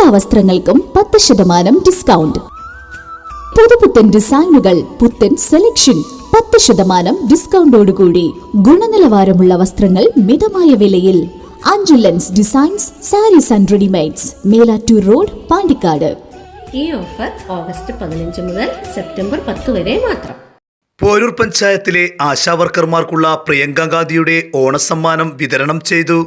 എല്ലാ വസ്ത്രങ്ങൾക്കും പത്ത് ശതമാനം ഡിസ്കൗണ്ട് പുതുപുത്തൻ ഡിസൈനുകൾ പുത്തൻ സെലക്ഷൻ പത്ത് ശതമാനം ഡിസ്കൗണ്ടോടുകൂടി ഗുണനിലവാരമുള്ള വസ്ത്രങ്ങൾ മിതമായ വിലയിൽ. അഞ്ചുലൻസ് designs sarees and readymades Melattur road Pandikkad. ഈ ഓഫർ ഓഗസ്റ്റ് പതിനഞ്ച് മുതൽ സെപ്റ്റംബർ പത്ത് വരെ മാത്രം. പോരൂർ പഞ്ചായത്തിലെ ആശാവർക്കർമാർക്കുള്ള പ്രിയങ്ക ഗാന്ധിയുടെ ഓണസമ്മാനം വിതരണം ചെയ്തു.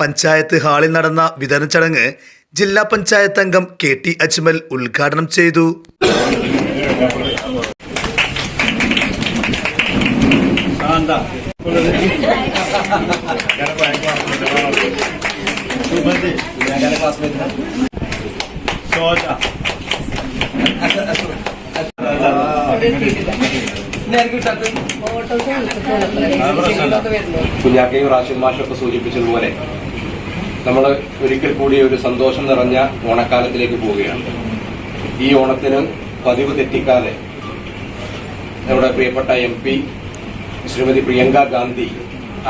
പഞ്ചായത്ത് ഹാളിൽ നടന്ന വിതരണ ചടങ്ങ് ജില്ലാ പഞ്ചായത്ത് അംഗം കെ ടി അജ്മൽ ഉദ്ഘാടനം ചെയ്തു. കുഞ്ഞാക്കയും റാഷിദ് മാഷൊക്കെ സൂചിപ്പിച്ചതുപോലെ നമ്മൾ ഒരിക്കൽ കൂടി ഒരു സന്തോഷം നിറഞ്ഞ ഓണക്കാലത്തിലേക്ക് പോവുകയാണ്. ഈ ഓണത്തിന് പതിവ് തെറ്റിക്കാതെ നമ്മുടെ പ്രിയപ്പെട്ട എം പി ശ്രീമതി പ്രിയങ്ക ഗാന്ധി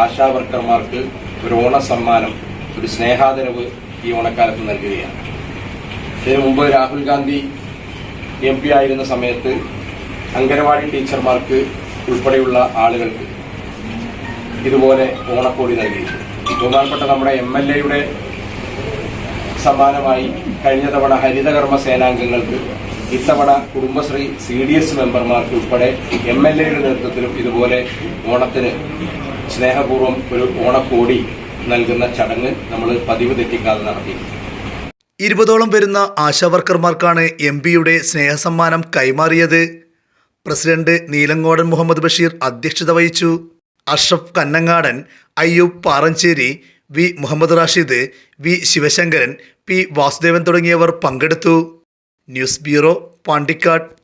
ആശാ വർക്കർമാർക്ക് ഒരു ഓണ സമ്മാനം ഒരു സ്നേഹാദരവ് ഈ ഓണക്കാലത്ത് നൽകുകയാണ്. ഇതിനു മുമ്പ് രാഹുൽ ഗാന്ധി എം പി ആയിരുന്ന സമയത്ത് അംഗനവാടി ടീച്ചർമാർക്ക് ഉൾപ്പെടെയുള്ള ആളുകൾക്ക് ഇതുപോലെ ഓണക്കോടി നൽകി ബഹുമാനപ്പെട്ട നമ്മുടെ എം എൽ എയുടെ സമ്മാനമായി കഴിഞ്ഞ തവണ ഹരിതകർമ്മ സേനാംഗങ്ങൾക്ക് ഇത്തവണ കുടുംബശ്രീ സി ഡി എസ് മെമ്പർമാർക്ക് ഉൾപ്പെടെ എം എൽ എയുടെ നേതൃത്വത്തിലും ഇതുപോലെ ഓണത്തിന് സ്നേഹപൂർവം ഒരു ഓണക്കോടി നൽകുന്ന ചടങ്ങ് നമ്മൾ പതിവ് തെറ്റിക്കാതെ നടത്തി. ഇരുപതോളം വരുന്ന ആശാവർക്കർമാർക്കാണ് എം പിയുടെ സ്നേഹസമ്മാനം കൈമാറിയത്. പ്രസിഡന്റ് നീലങ്കോടൻ മുഹമ്മദ് ബഷീർ അധ്യക്ഷത വഹിച്ചു. Ashraf Kannangadan Ayyub Paranchery V. Muhammad Rashid V. Sivasankaran P. Vasudevan തുടങ്ങിയവർ പങ്കെടുത്തു. News bureau Pandikkad.